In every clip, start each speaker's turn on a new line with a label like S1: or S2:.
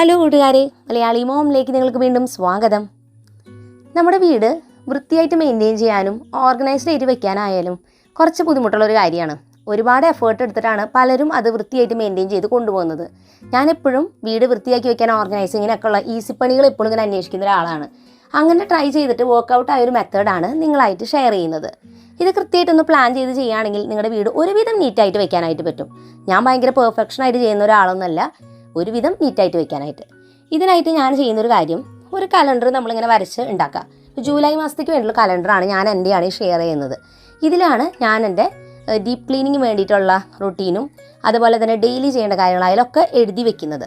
S1: Hello കൂട്ടുകാരെ മലയാളി മോമിലേക്ക് നിങ്ങൾക്ക് വീണ്ടും സ്വാഗതം. നമ്മുടെ വീട് വൃത്തിയായിട്ട് മെയിന്റെയിൻ ചെയ്യാനും ഓർഗനൈസ്ഡ് ആയിട്ട് വെക്കാനായാലും കുറച്ച് ബുദ്ധിമുട്ടുള്ള ഒരു കാര്യമാണ്. ഒരുപാട് എഫേർട്ട് എടുത്തിട്ടാണ് പലരും അത് വൃത്തിയായിട്ട് മെയിന്റെയിൻ ചെയ്ത് കൊണ്ടുപോകുന്നത്. ഞാൻ എപ്പോഴും വീട് വൃത്തിയാക്കി വെക്കാൻ ഓർഗനൈസിങ്ങിനൊക്കെ ഉള്ള ഈസി പണികൾ എപ്പോഴും ഇങ്ങനെ അന്വേഷിക്കുന്ന ഒരാളാണ്. അങ്ങനെ ട്രൈ ചെയ്തിട്ട് വർക്കൗട്ട് ആയ ഒരു മെത്തേഡാണ് നിങ്ങളായിട്ട് ഷെയർ ചെയ്യുന്നത്. ഇത് കൃത്യമായിട്ടൊന്ന് പ്ലാൻ ചെയ്ത് ചെയ്യുകയാണെങ്കിൽ നിങ്ങളുടെ വീട് ഒരുവിധം നീറ്റായിട്ട് വെക്കാനായിട്ട് പറ്റും. ഞാൻ ഭയങ്കര പെർഫെക്ഷൻ ആയിട്ട് ചെയ്യുന്ന ഒരാളൊന്നുമല്ല. ഒരുവിധം നീറ്റായിട്ട് വെക്കാനായിട്ട്. ഇതിനായിട്ട് ഞാൻ ചെയ്യുന്നൊരു കാര്യം ഒരു കലണ്ടർ നമ്മളിങ്ങനെ വരച്ച് ഉണ്ടാക്കുക ജൂലൈ മാസത്തേക്ക് വേണ്ടിയുള്ള കലണ്ടറാണ് ഞാൻ എന്റെയാണ് ഷെയർ ചെയ്യുന്നത്. ഇതിലാണ് ഞാൻ എന്റെ ഡീപ്പ് ക്ലീനിങ്ങിന് വേണ്ടിയിട്ടുള്ള റുട്ടീനും അതുപോലെ തന്നെ ഡെയിലി ചെയ്യേണ്ട കാര്യങ്ങളായാലും ഒക്കെ എഴുതി വെക്കുന്നത്.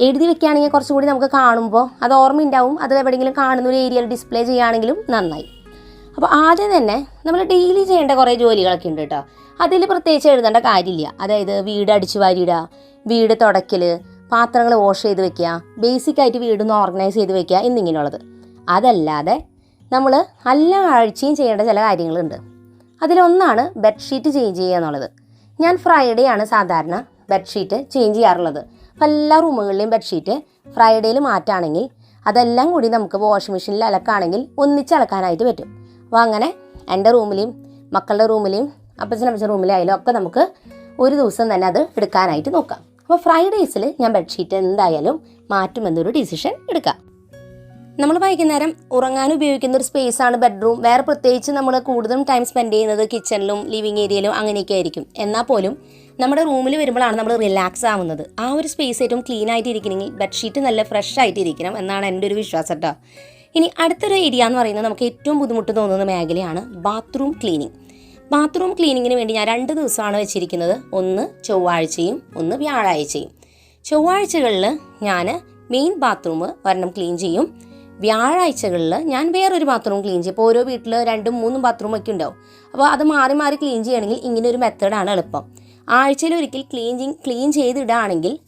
S1: എഴുതി വെക്കുകയാണെങ്കിൽ കുറച്ചുകൂടി നമുക്ക് കാണുമ്പോൾ അത് ഓർമ്മയുണ്ടാവും അത് എവിടെയെങ്കിലും കാണുന്ന ഒരു ഏരിയയിൽ ഡിസ്പ്ലേ ചെയ്യുകയാണെങ്കിലും നന്നായി. അപ്പോൾ ആദ്യം തന്നെ നമ്മൾ ഡെയിലി ചെയ്യേണ്ട കുറേ ജോലികളൊക്കെ ഉണ്ട് കേട്ടോ. അതിൽ പ്രത്യേകിച്ച് എഴുതേണ്ട കാര്യമില്ല. അതായത് വീട് അടിച്ചു വാരിയിടുക വീട് തുടയ്ക്കൽ പാത്രങ്ങൾ വാഷ് ചെയ്ത് വെക്കുക. ബേസിക് ആയിട്ട് വീടൊന്ന് ഓർഗനൈസ് ചെയ്ത് വെക്കുക എന്നിങ്ങനെയുള്ളത്. അതല്ലാതെ നമ്മൾ എല്ലാ ആഴ്ചയും ചെയ്യേണ്ട ചില കാര്യങ്ങളുണ്ട്. അതിലൊന്നാണ് ബെഡ്ഷീറ്റ് ചേഞ്ച് ചെയ്യുക എന്നുള്ളത്. ഞാൻ ഫ്രൈഡേ ആണ് സാധാരണ ബെഡ്ഷീറ്റ് ചേഞ്ച് ചെയ്യാറുള്ളത്. അപ്പോൾ എല്ലാ റൂമുകളിലെയും ബെഡ്ഷീറ്റ് ഫ്രൈഡേയിൽ മാറ്റാണെങ്കിൽ അതെല്ലാം കൂടി നമുക്ക് വാഷിംഗ് മെഷീനിൽ അലക്കാണെങ്കിൽ ഒന്നിച്ച് അലക്കാനായിട്ട് പറ്റും. അപ്പോൾ അങ്ങനെ എന്റെ റൂമിലെയും മക്കളുടെ റൂമിലെയും അപ്പച്ചൻ റൂമിലായാലും ഒക്കെ നമുക്ക് ഒരു ദിവസം തന്നെ അത് എടുക്കാനായിട്ട് നോക്കാം. അപ്പോൾ ഫ്രൈഡേയ്സിൽ ഞാൻ ബെഡ്ഷീറ്റ് എന്തായാലും മാറ്റുമെന്നൊരു ഡിസിഷൻ എടുക്കാം. നമ്മൾ വൈകുന്നേരം ഉറങ്ങാൻ ഉപയോഗിക്കുന്ന ഒരു സ്പേസ് ആണ് ബെഡ്റൂം വേറെ പ്രത്യേകിച്ച് നമ്മൾ കൂടുതലും ടൈം സ്പെൻഡ് ചെയ്യുന്നത് കിച്ചണിലും ലിവിങ് ഏരിയയിലും അങ്ങനെയൊക്കെ ആയിരിക്കും. എന്നാൽ പോലും നമ്മുടെ റൂമിൽ വരുമ്പോഴാണ് നമ്മൾ റിലാക്സ് ആവുന്നത്. ആ ഒരു സ്പേസ് ഏറ്റവും ക്ലീൻ ആയിട്ട് ഇരിക്കണമെങ്കിൽ ബെഡ്ഷീറ്റ് നല്ല ഫ്രഷ് ആയിട്ട് ഇരിക്കണം എന്നാണ് എന്റെ ഒരു വിശ്വാസം കേട്ടോ ഇനി അടുത്തൊരു ഏരിയ എന്ന് പറയുന്നത് നമുക്ക് ഏറ്റവും ബുദ്ധിമുട്ട് തോന്നുന്ന മേഖലയാണ് ബാത്റൂം ക്ലീനിങ് ബാത്റൂം ക്ലീനിങ്ങിന് വേണ്ടി ഞാൻ രണ്ട് ദിവസമാണ് വെച്ചിരിക്കുന്നത്. ഒന്ന് ചൊവ്വാഴ്ചയും ഒന്ന് വ്യാഴാഴ്ചയും. ചൊവ്വാഴ്ചകളിൽ ഞാൻ മെയിൻ ബാത്റൂം ഒരെണ്ണം ക്ലീൻ ചെയ്യും. വ്യാഴാഴ്ചകളിൽ ഞാൻ വേറൊരു ബാത്റൂം ക്ലീൻ ചെയ്യും. ഇപ്പോൾ ഓരോ വീട്ടിൽ രണ്ടും മൂന്നും ബാത്റൂം ഒക്കെ ഉണ്ടാവും. അപ്പോൾ അത് മാറി മാറി ക്ലീൻ ചെയ്യണമെങ്കിൽ ഇങ്ങനെ ഒരു മെത്തേഡാണ് എളുപ്പം. ആഴ്ചയിൽ ഒരിക്കൽ ക്ലീൻ ക്ലീൻ ചെയ്തിടുകയാണെങ്കിൽ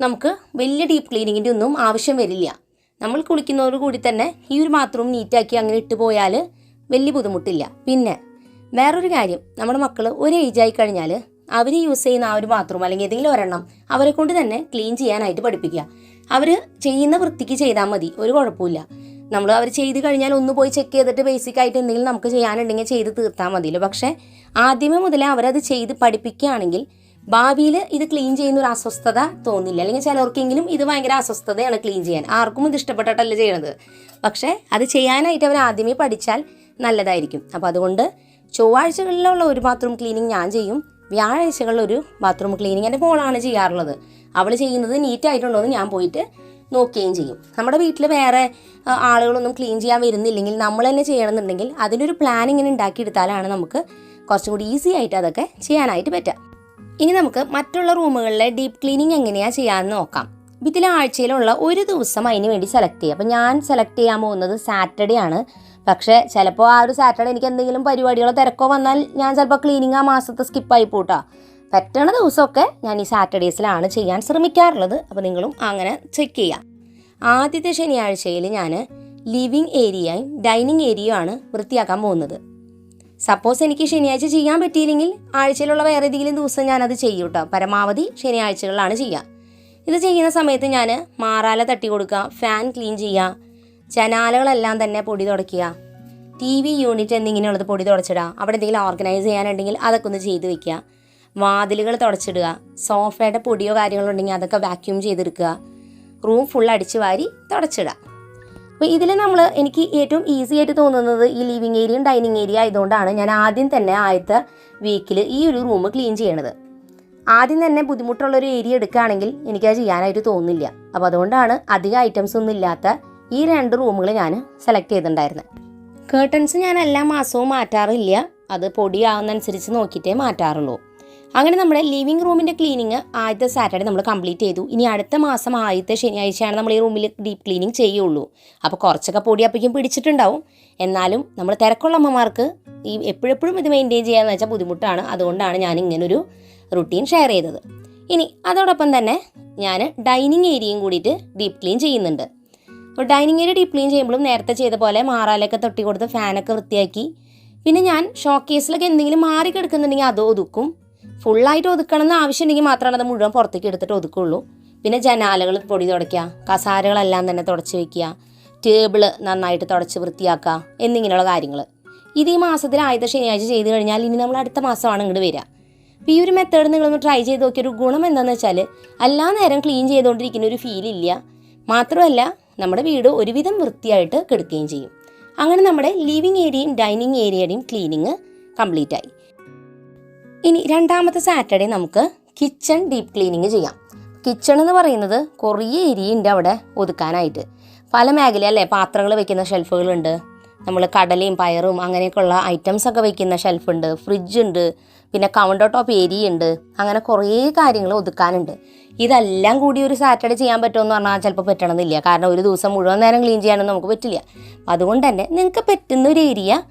S1: നമുക്ക് വലിയ ഡീപ്പ് ക്ലീനിങ്ങിന്റെ ഒന്നും ആവശ്യം വരില്ല. നമ്മൾ കുളിക്കുന്നതോട് കൂടി തന്നെ ഈ ഒരു ബാത്റൂം നീറ്റാക്കി അങ്ങനെ ഇട്ട് പോയാൽ വലിയ ബുദ്ധിമുട്ടില്ല. പിന്നെ വേറൊരു കാര്യം നമ്മുടെ മക്കൾ ഒരു ഏജ് ആയി കഴിഞ്ഞാൽ അവർ യൂസ് ചെയ്യുന്ന ആ ഒരു ബാത്റൂം അല്ലെങ്കിൽ ഏതെങ്കിലും ഒരെണ്ണം അവരെ കൊണ്ട് തന്നെ ക്ലീൻ ചെയ്യാനായിട്ട് പഠിപ്പിക്കുക. അവർ ചെയ്യുന്ന വൃത്തിക്ക് ചെയ്താൽ മതി ഒരു കുഴപ്പമില്ല നമ്മൾ അവർ ചെയ്ത് കഴിഞ്ഞാൽ ഒന്ന് പോയി ചെക്ക് ചെയ്തിട്ട് ബേസിക് ആയിട്ട് എന്തെങ്കിലും നമുക്ക് ചെയ്യാനുണ്ടെങ്കിൽ ചെയ്ത് തീർത്താൽ മതിയല്ലോ. പക്ഷേ ആദ്യമേ മുതലേ അവരത് ചെയ്ത് പഠിപ്പിക്കുകയാണെങ്കിൽ ഭാവിയിൽ ഇത് ക്ലീൻ ചെയ്യുന്ന ഒരു അസ്വസ്ഥത തോന്നില്ല. അല്ലെങ്കിൽ ചിലർക്കെങ്കിലും ഇത് ഭയങ്കര അസ്വസ്ഥതയാണ് ക്ലീൻ ചെയ്യാൻ. ആർക്കും ഇത് ഇഷ്ടപ്പെട്ടിട്ടല്ല ചെയ്യണത്. പക്ഷേ അത് ചെയ്യാനായിട്ട് അവർ ആദ്യമേ പഠിച്ചാൽ നല്ലതായിരിക്കും. അപ്പോൾ അതുകൊണ്ട് ചൊവ്വാഴ്ചകളിലുള്ള ഒരു ബാത്റൂം ക്ലീനിങ് ഞാൻ ചെയ്യും. വ്യാഴാഴ്ചകളിൽ ഒരു ബാത്റൂം ക്ലീനിങ് എന്റെ മോളാണ് ചെയ്യാറുള്ളത്. അവൾ ചെയ്യുന്നത് നീറ്റ് ആയിട്ടുണ്ടോ എന്ന് ഞാൻ പോയിട്ട് നോക്കുകയും ചെയ്യും. നമ്മുടെ വീട്ടിൽ വേറെ ആളുകളൊന്നും ക്ലീൻ ചെയ്യാൻ വരുന്നില്ലെങ്കിൽ നമ്മൾ തന്നെ ചെയ്യണമെന്നുണ്ടെങ്കിൽ അതിനൊരു പ്ലാൻ ഇങ്ങനെ ഉണ്ടാക്കിയെടുത്താലാണ് നമുക്ക് കുറച്ചും കൂടി ഈസി ആയിട്ട് അതൊക്കെ ചെയ്യാനായിട്ട് പറ്റുക. ഇനി നമുക്ക് മറ്റുള്ള റൂമുകളിലെ ഡീപ്പ് ക്ലീനിങ് എങ്ങനെയാണ് ചെയ്യാമെന്ന് നോക്കാം. ഇതിലെ ആഴ്ചയിലുള്ള ഒരു ദിവസം അതിന് വേണ്ടി സെലക്ട് ചെയ്യുക. അപ്പോൾ ഞാൻ സെലക്ട് ചെയ്യാൻ പോകുന്നത് സാറ്റർഡേ ആണ്. പക്ഷേ ചിലപ്പോൾ ആ ഒരു സാറ്റർഡേ എനിക്ക് എന്തെങ്കിലും പരിപാടികളോ തിരക്കോ വന്നാൽ ഞാൻ ചിലപ്പോൾ ക്ലീനിങ് ആ മാസത്തെ സ്കിപ്പായി പോട്ടാ. പറ്റണ ദിവസമൊക്കെ ഞാൻ ഈ സാറ്റർഡേസിലാണ് ചെയ്യാൻ ശ്രമിക്കാറുള്ളത്. അപ്പോൾ നിങ്ങളും അങ്ങനെ ചെക്ക് ചെയ്യാം. ആദ്യത്തെ ശനിയാഴ്ചയിൽ ഞാൻ ലിവിങ് ഏരിയയും ഡൈനിങ് ഏരിയയും ആണ് വൃത്തിയാക്കാൻ പോകുന്നത്. സപ്പോസ് എനിക്ക് ശനിയാഴ്ച ചെയ്യാൻ പറ്റിയില്ലെങ്കിൽ ആഴ്ചയിലുള്ള വേറെ ഏതെങ്കിലും ദിവസം ഞാനത് ചെയ്യും കേട്ടോ പരമാവധി ശനിയാഴ്ചകളിലാണ് ചെയ്യുക ഇത് ചെയ്യുന്ന സമയത്ത് ഞാൻ മാറാല തട്ടി കൊടുക്കുക ഫാൻ ക്ലീൻ ചെയ്യുക ജനാലകളെല്ലാം തന്നെ പൊടി തുടയ്ക്കുക. ടി വി യൂണിറ്റ് എന്തെങ്കിലുള്ളത് പൊടി തുടച്ചിടുക. അവിടെ എന്തെങ്കിലും ഓർഗനൈസ് ചെയ്യാനുണ്ടെങ്കിൽ അതൊക്കെ ഒന്ന് ചെയ്ത് വെക്കുക. വാതിലുകൾ തുടച്ചിടുക. സോഫയുടെ പൊടിയോ കാര്യങ്ങളോ ഉണ്ടെങ്കിൽ അതൊക്കെ വാക്യൂം ചെയ്തെടുക്കുക. റൂം ഫുൾ അടിച്ചു വാരി തുടച്ചിടുക. അപ്പോൾ ഇതിൽ നമ്മൾ എനിക്ക് ഏറ്റവും ഈസി ആയിട്ട് തോന്നുന്നത് ഈ ലിവിങ് ഏരിയയും ഡൈനിങ് ഏരിയ ആയതുകൊണ്ടാണ് ഞാൻ ആദ്യം തന്നെ ആദ്യത്തെ വീക്കിൽ ഈ ഒരു റൂം ക്ലീൻ ചെയ്യണത്. ആദ്യം തന്നെ ബുദ്ധിമുട്ടുള്ളൊരു ഏരിയ എടുക്കുകയാണെങ്കിൽ എനിക്കത് ചെയ്യാനായിട്ട് തോന്നുന്നില്ല അപ്പോൾ അതുകൊണ്ടാണ് അധികം ഐറ്റംസ് ഒന്നും ഇല്ലാത്ത ഈ രണ്ട് റൂമുകൾ ഞാൻ സെലക്ട് ചെയ്തിട്ടുണ്ടായിരുന്നു. കേർട്ടൻസ് ഞാൻ എല്ലാ മാസവും മാറ്റാറില്ല. അത് പൊടിയാവുന്നതനുസരിച്ച് നോക്കിയിട്ടേ മാറ്റാറുള്ളൂ. അങ്ങനെ നമ്മുടെ ലിവിംഗ് റൂമിന്റെ ക്ലീനിങ് ആദ്യത്തെ സാറ്റർഡേ നമ്മൾ കംപ്ലീറ്റ് ചെയ്തു. ഇനി അടുത്ത മാസം ആദ്യത്തെ ശനിയാഴ്ചയാണ് നമ്മൾ ഈ റൂമിൽ ഡീപ്പ് ക്ലീനിങ് ചെയ്യുള്ളൂ. അപ്പോൾ കുറച്ചൊക്കെ പൊടി അപ്പോഴേക്കും പിടിച്ചിട്ടുണ്ടാവും. എന്നാലും നമ്മൾ തിരക്കുള്ള അമ്മമാർക്ക് ഈ എപ്പോഴെപ്പോഴും ഇത് മെയിന്റെയിൻ ചെയ്യാന്ന് വെച്ചാൽ ബുദ്ധിമുട്ടാണ്. അതുകൊണ്ടാണ് ഞാൻ ഇങ്ങനൊരു റുട്ടീൻ ഷെയർ ചെയ്തത്. ഇനി അതോടൊപ്പം തന്നെ ഞാൻ ഡൈനിങ് ഏരിയയും കൂടിയിട്ട് ഡീപ്പ് ക്ലീൻ ചെയ്യുന്നുണ്ട്. അപ്പോൾ ഡൈനിങ് ഏരിയ ഡീപ്പ് ക്ലീൻ ചെയ്യുമ്പോഴും നേരത്തെ ചെയ്ത പോലെ മാറാലൊക്കെ തൊട്ടി കൊടുത്ത് ഫാനൊക്കെ വൃത്തിയാക്കി. പിന്നെ ഞാൻ ഷോക്കേസിലൊക്കെ എന്തെങ്കിലും മാറി കിടക്കുന്നുണ്ടെങ്കിൽ അത് ഒതുക്കും. ഫുള്ളായിട്ട് ഒതുക്കണം എന്ന് ആവശ്യമുണ്ടെങ്കിൽ മാത്രമാണ് അത് മുഴുവൻ പുറത്തേക്ക് എടുത്തിട്ട് ഒതുക്കുള്ളൂ. പിന്നെ ജനാലകൾ പൊടി തുടയ്ക്കുക കസാരകളെല്ലാം തന്നെ തുടച്ച് വെക്കുക ടേബിൾ നന്നായിട്ട് തുടച്ച് വൃത്തിയാക്കുക എന്നിങ്ങനെയുള്ള കാര്യങ്ങൾ. ഇത് ഈ മാസത്തിൽ ആദ്യത്തെ ശനിയാഴ്ച ചെയ്ത് കഴിഞ്ഞാൽ ഇനി നമ്മൾ അടുത്ത മാസമാണ് ഇങ്ങോട്ട് വരിക. അപ്പോൾ ഈ ഒരു മെത്തേഡ് നിങ്ങളൊന്ന് ട്രൈ ചെയ്ത് നോക്കിയ ഒരു ഗുണം എന്താണെന്ന് വെച്ചാൽ എല്ലാ നേരം ക്ലീൻ ചെയ്തുകൊണ്ടിരിക്കുന്ന ഒരു ഫീൽ ഇല്ല. മാത്രമല്ല നമ്മുടെ വീട് ഒരുവിധം വൃത്തിയായിട്ട് കിടക്കുകയും ചെയ്യും. അങ്ങനെ നമ്മുടെ ലിവിങ് ഏരിയയും ഡൈനിങ് ഏരിയയുടെയും ക്ലീനിങ് കംപ്ലീറ്റ് ആയി ഇനി രണ്ടാമത്തെ സാറ്റർഡേ നമുക്ക് കിച്ചൺ ഡീപ്പ് ക്ലീനിങ് ചെയ്യാം. കിച്ചൺ എന്ന് പറയുന്നത് കുറേ ഏരിയ ഉണ്ട് അവിടെ ഒതുക്കാനായിട്ട്. പല മേഖല അല്ലേ? പാത്രങ്ങൾ വെക്കുന്ന ഷെൽഫുകളുണ്ട് നമ്മൾ കടലയും പയറും അങ്ങനെയൊക്കെയുള്ള ഐറ്റംസ് ഒക്കെ വെക്കുന്ന ഷെൽഫുണ്ട് ഫ്രിഡ്ജ് ഉണ്ട്. പിന്നെ കൗണ്ടർ ടോപ്പ് ഏരിയ ഉണ്ട്. അങ്ങനെ കുറേ കാര്യങ്ങൾ ഒതുക്കാനുണ്ട്. ഇതെല്ലാം കൂടി ഒരു സാറ്റർഡേ ചെയ്യാൻ പറ്റുമെന്ന് പറഞ്ഞാൽ ചിലപ്പോൾ പറ്റണമെന്നില്ല. കാരണം ഒരു ദിവസം മുഴുവൻ നേരം ക്ലീൻ ചെയ്യാനൊന്നും നമുക്ക് പറ്റില്ല. അപ്പം അതുകൊണ്ട് തന്നെ നിങ്ങൾക്ക് പറ്റുന്ന ഒരു ഏരിയ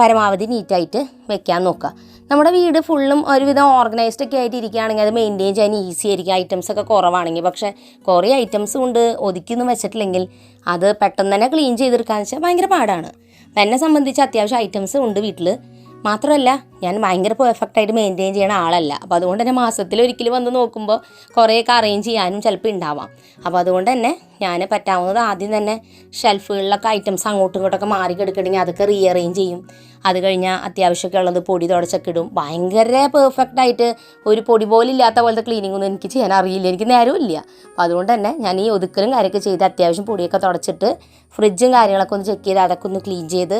S1: പരമാവധി നീറ്റായിട്ട് വെക്കാൻ നോക്കുക. നമ്മുടെ വീട് ഫുള്ളും ഒരുവിധം ഓർഗനൈസ്ഡ് ഒക്കെ ആയിട്ട് ഇരിക്കുകയാണെങ്കിൽ അത് മെയിന്റെയിൻ ചെയ്യാൻ ഈസി ആയിരിക്കും. ഐറ്റംസ് ഒക്കെ കുറവാണെങ്കിൽ. പക്ഷേ കുറേ ഐറ്റംസ് കൊണ്ട് ഒതുക്കിയൊന്നും വെച്ചിട്ടില്ലെങ്കിൽ അത് പെട്ടെന്ന് തന്നെ ക്ലീൻ ചെയ്തെടുക്കാന്ന് വെച്ചാൽ ഭയങ്കര പാടാണ്. അപ്പം എന്നെ സംബന്ധിച്ച് അത്യാവശ്യം ഐറ്റംസ് ഉണ്ട് വീട്ടിൽ മാത്രമല്ല ഞാൻ ഭയങ്കര പെർഫെക്റ്റ് ആയിട്ട് മെയിന്റെയിൻ ചെയ്യണ ആളല്ല. അപ്പോൾ അതുകൊണ്ട് തന്നെ മാസത്തിൽ ഒരിക്കൽ വന്ന് നോക്കുമ്പോൾ കുറേയൊക്കെ അറേഞ്ച് ചെയ്യാനും ചിലപ്പോൾ ഉണ്ടാവാം അപ്പോൾ അതുകൊണ്ട് തന്നെ ഞാൻ പറ്റാവുന്നത് ആദ്യം തന്നെ ഷെൽഫുകളിലൊക്കെ ഐറ്റംസ് അങ്ങോട്ടും ഇങ്ങോട്ടൊക്കെ മാറി കിടക്കണമെങ്കിൽ അതൊക്കെ റീഅറേഞ്ച് ചെയ്യും. അത് കഴിഞ്ഞാൽ അത്യാവശ്യമൊക്കെ ഉള്ളത് പൊടി തുടച്ചൊക്കെ ഇടും. ഭയങ്കര പെർഫെക്റ്റ് ആയിട്ട് ഒരു പൊടി പോലും ഇല്ലാത്ത പോലത്തെ ക്ലീനിങ് ഒന്നും എനിക്ക് ചെയ്യാൻ അറിയില്ല. എനിക്ക് നേരവും ഇല്ല അപ്പോൾ അതുകൊണ്ട് തന്നെ ഞാൻ ഈ ഒതുക്കലും കാര്യമൊക്കെ ചെയ്ത് അത്യാവശ്യം പൊടിയൊക്കെ തുടച്ചിട്ട് ഫ്രിഡ്ജും കാര്യങ്ങളൊക്കെ ഒന്ന് ചെക്ക് ചെയ്ത് അതൊക്കെ ഒന്ന് ക്ലീൻ ചെയ്ത്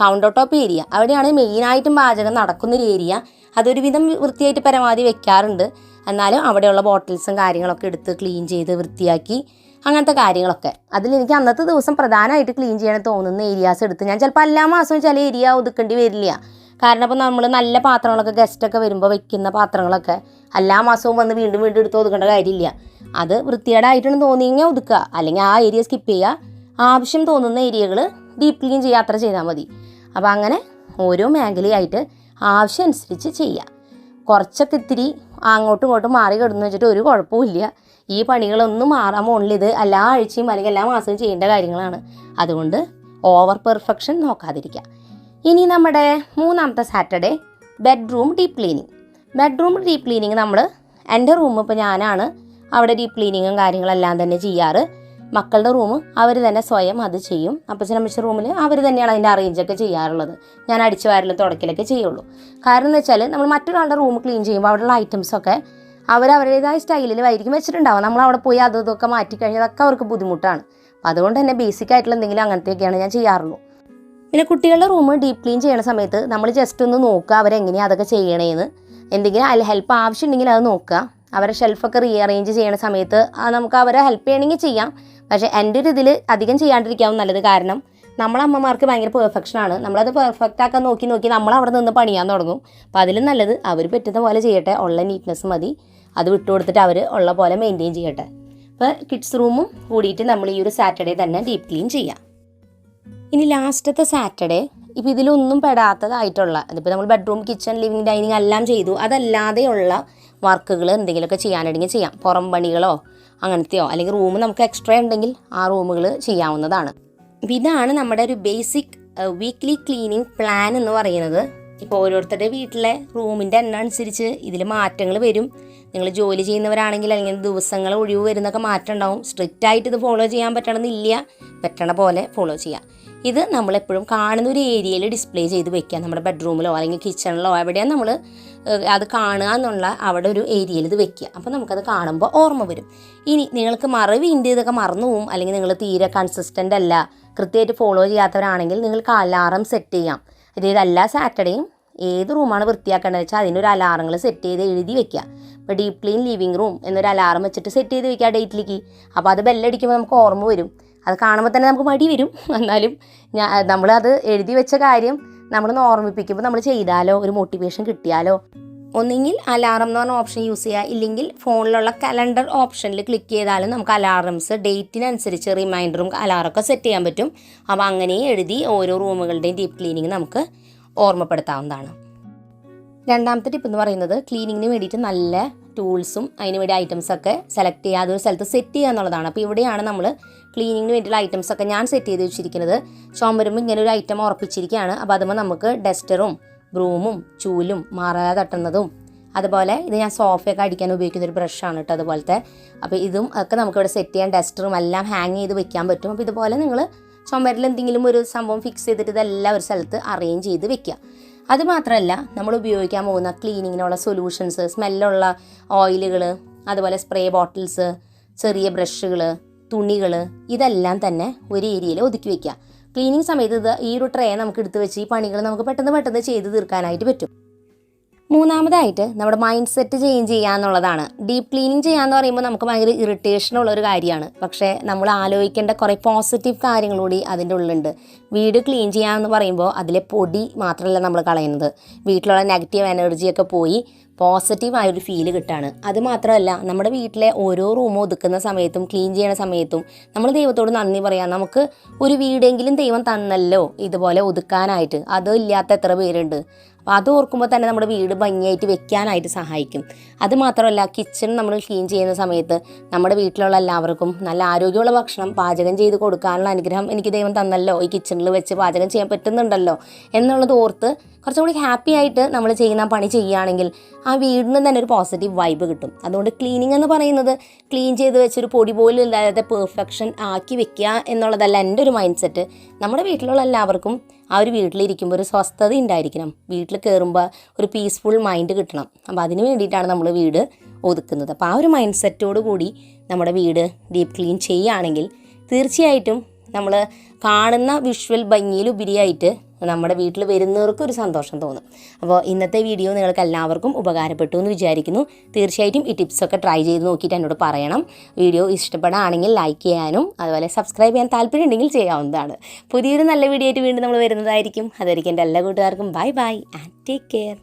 S1: കൗണ്ടർ ടോപ്പ് ഏരിയ അവിടെയാണ് മെയിനായിട്ടും പാചകം നടക്കുന്നൊരു ഏരിയ അതൊരുവിധം വൃത്തിയായിട്ട് പരമാവധി വെക്കാറുണ്ട്. എന്നാലും അവിടെയുള്ള ബോട്ടിൽസും കാര്യങ്ങളൊക്കെ എടുത്ത് ക്ലീൻ ചെയ്ത് വൃത്തിയാക്കി അങ്ങനത്തെ കാര്യങ്ങളൊക്കെ. അതിൽ എനിക്ക് അന്നത്തെ ദിവസം പ്രധാനമായിട്ട് ക്ലീൻ ചെയ്യാൻ തോന്നുന്ന ഏരിയാസ് എടുത്ത് ഞാൻ ചിലപ്പോൾ എല്ലാ മാസവും ചില ഏരിയ ഒതുക്കേണ്ടി വരില്ല. കാരണം ഇപ്പോൾ നമ്മൾ നല്ല പാത്രങ്ങളൊക്കെ ഗസ്റ്റൊക്കെ വരുമ്പോൾ വെക്കുന്ന പാത്രങ്ങളൊക്കെ എല്ലാ മാസവും വന്ന് വീണ്ടും വീണ്ടും എടുത്ത് ഒതുക്കേണ്ട കാര്യമില്ല. അത് വൃത്തികേടായിട്ടാണ് തോന്നിയെങ്കിൽ ഒതുക്കുക. അല്ലെങ്കിൽ ആ ഏരിയ സ്കിപ്പ് ചെയ്യുക. ആവശ്യം തോന്നുന്ന ഏരിയകൾ ഡീപ്പ് ക്ലീൻ ചെയ്യാത്ര ചെയ്താൽ മതി. അപ്പോൾ അങ്ങനെ ഓരോ മേഖലയായിട്ട് ആവശ്യം അനുസരിച്ച് ചെയ്യുക കുറച്ചൊക്കെ ഇത്തിരി അങ്ങോട്ടും ഇങ്ങോട്ടും മാറി കിടന്നു വെച്ചിട്ട് ഒരു കുഴപ്പമില്ല ഈ പണികളൊന്നും മാറാൻ മുകളിൽ ഇത് എല്ലാ ആഴ്ചയും അല്ലെങ്കിൽ എല്ലാ മാസവും ചെയ്യേണ്ട കാര്യങ്ങളാണ്. അതുകൊണ്ട് ഓവർ പെർഫെക്ഷൻ നോക്കാതിരിക്കുക ഇനി നമ്മുടെ മൂന്നാമത്തെ Saturday bedroom deep cleaning bedroom deep cleaning നമ്മൾ എന്റെ റൂം ഇപ്പോൾ ഞാനാണ്. അവിടെ ഡീപ്പ് ക്ലീനിങ്ങും കാര്യങ്ങളെല്ലാം തന്നെ ചെയ്യാറ്. മക്കളുടെ റൂം അവർ തന്നെ സ്വയം അത് ചെയ്യും. അപ്പച്ചനും അമ്മച്ച റൂമിൽ അവർ തന്നെയാണ് അതിന്റെ അറേഞ്ചൊക്കെ ചെയ്യാറുള്ളത്. ഞാൻ അടിച്ചു വാരലും തുടക്കലൊക്കെ ചെയ്യുള്ളൂ. കാരണം എന്ന് വെച്ചാൽ നമ്മൾ മറ്റൊരാളുടെ റൂം ക്ലീൻ ചെയ്യുമ്പോൾ അവിടെയുള്ള ഐറ്റംസൊക്കെ അവർ അവരുടേതായ സ്റ്റൈലിൽ ആയിരിക്കും വെച്ചിട്ടുണ്ടാവും നമ്മൾ അവിടെ പോയി അതും ഇതൊക്കെ മാറ്റി കഴിഞ്ഞാൽ അതൊക്കെ അവർക്ക് ബുദ്ധിമുട്ടാണ്. അപ്പം അതുകൊണ്ട് തന്നെ ബേസിക് ആയിട്ടുള്ള എന്തെങ്കിലും അങ്ങനത്തെയൊക്കെയാണ് ഞാൻ ചെയ്യാറുള്ളൂ. പിന്നെ കുട്ടികളുടെ റൂം ഡീപ്പ് ക്ലീൻ ചെയ്യണ സമയത്ത് നമ്മൾ ജസ്റ്റ് ഒന്ന് നോക്കുക അവരെങ്ങനെയാണ് അതൊക്കെ ചെയ്യണേന്ന്. എന്തെങ്കിലും അതിൽ ഹെൽപ്പ് ആവശ്യമുണ്ടെങ്കിൽ അത് നോക്കുക. അവരെ ഷെൽഫൊക്കെ റീഅറേഞ്ച് ചെയ്യണ സമയത്ത് നമുക്ക് അവരെ ഹെൽപ്പ് ചെയ്യണമെങ്കിൽ ചെയ്യാം. പക്ഷേ എന്റെ ഒരു ഇതിൽ അധികം ചെയ്യാണ്ടിരിക്കാവും നല്ലത് കാരണം നമ്മളെ അമ്മമാർക്ക് ഭയങ്കര പെർഫെക്ഷൻ ആണ്. നമ്മളത് പെർഫെക്റ്റ് ആക്കാൻ നോക്കി നോക്കി നമ്മൾ അവിടെ നിന്ന് പണിയാൻ തുടങ്ങും. അപ്പോൾ അതിലും നല്ലത് അവർ പറ്റുന്ന പോലെ ചെയ്യട്ടെ ഉള്ള നീറ്റ്നെസ് മതി. അത് വിട്ടുകൊടുത്തിട്ട് അവർ ഉള്ള പോലെ മെയിന്റെയിൻ ചെയ്യട്ടെ. അപ്പോൾ കിഡ്സ് റൂമും കൂടിയിട്ട് നമ്മൾ ഈ ഒരു സാറ്റർഡേ തന്നെ ഡീപ് ക്ലീൻ ചെയ്യാം. ഇനി ലാസ്റ്റത്തെ സാറ്റർഡേ ഇപ്പോൾ ഇതിലൊന്നും പെടാത്തതായിട്ടുള്ള അതിപ്പോൾ നമ്മൾ ബെഡ്റൂം കിച്ചൺ ലിവിങ് ഡൈനിങ് എല്ലാം ചെയ്തു. അതല്ലാതെയുള്ള വർക്കുകൾ എന്തെങ്കിലുമൊക്കെ ചെയ്യാനുണ്ടെങ്കിൽ ചെയ്യാം. പുറം പണികളോ അങ്ങനത്തെയോ? അല്ലെങ്കിൽ റൂം നമുക്ക് എക്സ്ട്രാ ഉണ്ടെങ്കിൽ ആ റൂമുകൾ ചെയ്യാവുന്നതാണ്. ഇതാണ് നമ്മുടെ ഒരു ബേസിക് വീക്ക്ലി ക്ലീനിങ് പ്ലാൻ എന്ന് പറയുന്നത്. ഇപ്പോൾ ഓരോരുത്തരുടെ വീട്ടിലെ റൂമിന്റെ എണ്ണം അനുസരിച്ച് ഇതിൽ മാറ്റങ്ങൾ വരും. നിങ്ങൾ ജോലി ചെയ്യുന്നവരാണെങ്കിൽ അല്ലെങ്കിൽ ദിവസങ്ങൾ ഒഴിവ് വരുന്നൊക്കെ മാറ്റം ഉണ്ടാവും. സ്ട്രിക്റ്റ് ആയിട്ട് ഇത് ഫോളോ ചെയ്യാൻ പറ്റണമെന്നില്ല. പറ്റണ പോലെ ഫോളോ ചെയ്യാം. ഇത് നമ്മളെപ്പോഴും കാണുന്ന ഒരു ഏരിയയിൽ ഡിസ്പ്ലേ ചെയ്ത് വെക്കുക. നമ്മുടെ ബെഡ്റൂമിലോ അല്ലെങ്കിൽ കിച്ചണിലോ എവിടെയാണ് നമ്മൾ അത് കാണുക എന്നുള്ള അവിടെ ഒരു ഏരിയയിൽ ഇത് വെക്കുക. അപ്പോൾ നമുക്കത് കാണുമ്പോൾ ഓർമ്മ വരും. ഇനി നിങ്ങൾക്ക് മറവിന്റെ ഇതൊക്കെ മറന്നു പോവും. അല്ലെങ്കിൽ നിങ്ങൾ തീരെ കൺസിസ്റ്റന്റ് അല്ല കൃത്യമായിട്ട് ഫോളോ ചെയ്യാത്തവരാണെങ്കിൽ നിങ്ങൾക്ക് അലാറം സെറ്റ് ചെയ്യാം. അതായത് എല്ലാ സാറ്റർഡേയും ഏത് റൂമാണ് വൃത്തിയാക്കേണ്ടത് വെച്ചാൽ അതിനൊരു അലാറങ്ങൾ സെറ്റ് ചെയ്ത് എഴുതി വെക്കുക. ഇപ്പോൾ ഡീപ്ലീൻ ക്ലീൻ ലിവിങ് റൂം എന്നൊരു അലാറം വെച്ചിട്ട് സെറ്റ് ചെയ്ത് വെക്കുക ഡേറ്റിലേക്ക് അപ്പോൾ അത് ബെല്ലടിക്കുമ്പോൾ നമുക്ക് ഓർമ്മ വരും. അത് കാണുമ്പോൾ തന്നെ നമുക്ക് മടി വരും. എന്നാലും ഞാൻ നമ്മളത് എഴുതി വെച്ച കാര്യം നമ്മളൊന്ന് ഓർമ്മിപ്പിക്കുമ്പോൾ നമ്മൾ ചെയ്താലോ? ഒരു മോട്ടിവേഷൻ കിട്ടിയാലോ? ഒന്നെങ്കിൽ അലാറം എന്ന് പറഞ്ഞ ഓപ്ഷൻ യൂസ് ചെയ്യുക ഇല്ലെങ്കിൽ ഫോണിലുള്ള കലണ്ടർ ഓപ്ഷനിൽ ക്ലിക്ക് ചെയ്താലും നമുക്ക് അലാറംസ് ഡേറ്റിനനുസരിച്ച് റിമൈൻഡറും അലാറൊക്കെ സെറ്റ് ചെയ്യാൻ പറ്റും. അപ്പോൾ അങ്ങനെ എഴുതി ഓരോ റൂമുകളുടെയും ഡീപ്പ് ക്ലീനിങ് നമുക്ക് ഓർമ്മപ്പെടുത്താവുന്നതാണ്. രണ്ടാമത്തെ ടിപ്പ് എന്ന് പറയുന്നത് ക്ലീനിങ്ങിന് വേണ്ടിയിട്ട് നല്ല ടൂൾസും അതിന് വേണ്ടി ഐറ്റംസൊക്കെ സെലക്ട് ചെയ്യുക അതൊരു സ്ഥലത്ത് സെറ്റ് ചെയ്യുക എന്നുള്ളതാണ് അപ്പോൾ ഇവിടെയാണ് നമ്മൾ ക്ലീനിങ്ങിന് വേണ്ടിയിട്ടുള്ള ഐറ്റംസൊക്കെ ഞാൻ സെറ്റ് ചെയ്ത് വെച്ചിരിക്കുന്നത്. ചുമരുമ്പോൾ ഇങ്ങനെ ഒരു ഐറ്റം ഉറപ്പിച്ചിരിക്കുകയാണ്. അപ്പോൾ അതുമ്പോൾ നമുക്ക് ഡസ്റ്ററും ബ്രൂമും ചൂലും മാറാതെ തട്ടുന്നതും. അതുപോലെ ഇത് ഞാൻ സോഫയൊക്കെ അടിക്കാൻ ഉപയോഗിക്കുന്ന ഒരു ബ്രഷാണ് കേട്ടോ അതുപോലത്തെ. അപ്പോൾ ഇതും ഒക്കെ നമുക്കിവിടെ സെറ്റ് ചെയ്യാൻ ഡസ്റ്ററും എല്ലാം ഹാങ് ചെയ്ത് വെക്കാൻ പറ്റും. അപ്പോൾ ഇതുപോലെ നിങ്ങൾ ചുമരിൽ എന്തെങ്കിലും ഒരു സംഭവം ഫിക്സ് ചെയ്തിട്ട് ഇതെല്ലാം ഒരു സ്ഥലത്ത് അറേഞ്ച് ചെയ്ത് വെക്കുക. അത് മാത്രമല്ല നമ്മൾ ഉപയോഗിക്കാൻ പോകുന്ന ക്ലീനിങ്ങിനുള്ള സൊല്യൂഷൻസ് സ്മെല്ലുള്ള ഓയിലുകൾ അതുപോലെ സ്പ്രേ ബോട്ടിൽസ് ചെറിയ ബ്രഷുകൾ തുണികൾ ഇതെല്ലാം തന്നെ ഒരു ഏരിയയിൽ ഒതുക്കി വെക്കുക. ക്ലീനിങ് സമയത്ത് ഇത് ഈ ഒരു ട്രേ നമുക്ക് എടുത്ത് വെച്ച് ഈ പണികൾ നമുക്ക് പെട്ടെന്ന് പെട്ടെന്ന് ചെയ്ത് തീർക്കാനായിട്ട് പറ്റും. മൂന്നാമതായിട്ട് നമ്മുടെ മൈൻഡ് സെറ്റ് ചേഞ്ച് ചെയ്യുക എന്നുള്ളതാണ്. ഡീപ്പ് ക്ലീനിങ് ചെയ്യാന്ന് പറയുമ്പോൾ നമുക്ക് ഭയങ്കര ഇറിറ്റേഷൻ ഉള്ള ഒരു കാര്യമാണ്. പക്ഷേ നമ്മൾ ആലോചിക്കേണ്ട കുറേ പോസിറ്റീവ് കാര്യങ്ങൾ കൂടി അതിന്റെ ഉള്ളിലുണ്ട്. വീട് ക്ലീൻ ചെയ്യാമെന്ന് പറയുമ്പോൾ അതിലെ പൊടി മാത്രമല്ല നമ്മൾ കളയുന്നത്. വീട്ടിലുള്ള നെഗറ്റീവ് എനർജിയൊക്കെ പോയി പോസിറ്റീവായ ഫീൽ കിട്ടാണ്. അത് മാത്രമല്ല നമ്മുടെ വീട്ടിലെ ഓരോ റൂമും ഒതുക്കുന്ന സമയത്തും ക്ലീൻ ചെയ്യണ സമയത്തും നമ്മൾ ദൈവത്തോട് നന്ദി പറയാം. നമുക്ക് ഒരു വീടെങ്കിലും ദൈവം തന്നല്ലോ ഇതുപോലെ ഒതുക്കാനായിട്ട്. അത് ഇല്ലാത്ത എത്ര പേരുണ്ട്. അപ്പോൾ അത് ഓർക്കുമ്പോൾ തന്നെ നമ്മുടെ വീട് ഭംഗിയായിട്ട് വെക്കാനായിട്ട് സഹായിക്കും. അത് മാത്രമല്ല കിച്ചൺ നമ്മൾ ക്ലീൻ ചെയ്യുന്ന സമയത്ത് നമ്മുടെ വീട്ടിലുള്ള എല്ലാവർക്കും നല്ല ആരോഗ്യമുള്ള ഭക്ഷണം പാചകം ചെയ്ത് കൊടുക്കാനുള്ള അനുഗ്രഹം എനിക്ക് ദൈവം തന്നല്ലോ. ഈ കിച്ചണിൽ വെച്ച് പാചകം ചെയ്യാൻ പറ്റുന്നുണ്ടല്ലോ എന്നുള്ളത് ഓർത്ത് കുറച്ചും കൂടി ഹാപ്പി ആയിട്ട് നമ്മൾ ചെയ്യുന്ന പണി ചെയ്യുകയാണെങ്കിൽ ആ വീടിന് തന്നെ ഒരു പോസിറ്റീവ് വൈബ് കിട്ടും. അതുകൊണ്ട് ക്ലീനിങ് എന്ന് പറയുന്നത് ക്ലീൻ ചെയ്ത് വെച്ചൊരു പൊടി പോലും ഇല്ലാതെ പെർഫെക്ഷൻ ആക്കി വെക്കുക എന്നുള്ളതല്ല എന്റെ ഒരു മൈൻഡ് സെറ്റ് നമ്മുടെ വീട്ടിലുള്ള എല്ലാവർക്കും ആ ഒരു വീട്ടിലിരിക്കുമ്പോൾ ഒരു സ്വസ്ഥത ഉണ്ടായിരിക്കണം വീട്ടിൽ കയറുമ്പോൾ ഒരു പീസ്ഫുൾ മൈൻഡ് കിട്ടണം. അപ്പോൾ അതിന് വേണ്ടിയിട്ടാണ് നമ്മൾ വീട് ഒതുക്കുന്നത്. അപ്പോൾ ആ ഒരു മൈൻഡ് സെറ്റോട് കൂടി നമ്മുടെ വീട് ഡീപ്പ് ക്ലീൻ ചെയ്യുകയാണെങ്കിൽ തീർച്ചയായിട്ടും നമ്മൾ കാണുന്ന വിഷ്വൽ ഭംഗിയിലുപരിയായിട്ട് നമ്മുടെ വീട്ടിൽ വരുന്നവർക്ക് ഒരു സന്തോഷം തോന്നും. അപ്പോൾ ഇന്നത്തെ വീഡിയോ നിങ്ങൾക്ക് എല്ലാവർക്കും ഉപകാരപ്പെട്ടു എന്ന് വിചാരിക്കുന്നു. തീർച്ചയായിട്ടും ഈ ടിപ്സൊക്കെ ട്രൈ ചെയ്ത് നോക്കിയിട്ട് എന്നോട് പറയണം. വീഡിയോ ഇഷ്ടപ്പെടുകയാണെങ്കിൽ ലൈക്ക് ചെയ്യാനും അതുപോലെ സബ്സ്ക്രൈബ് ചെയ്യാൻ താല്പര്യം ഉണ്ടെങ്കിൽ ചെയ്യാവുന്നതാണ്. പുതിയൊരു നല്ല വീഡിയോ ആയിട്ട് വീണ്ടും നമ്മൾ വരുന്നതായിരിക്കും. അതായിരിക്കും എന്റെ എല്ലാ കൂട്ടുകാർക്കും bye bye and take care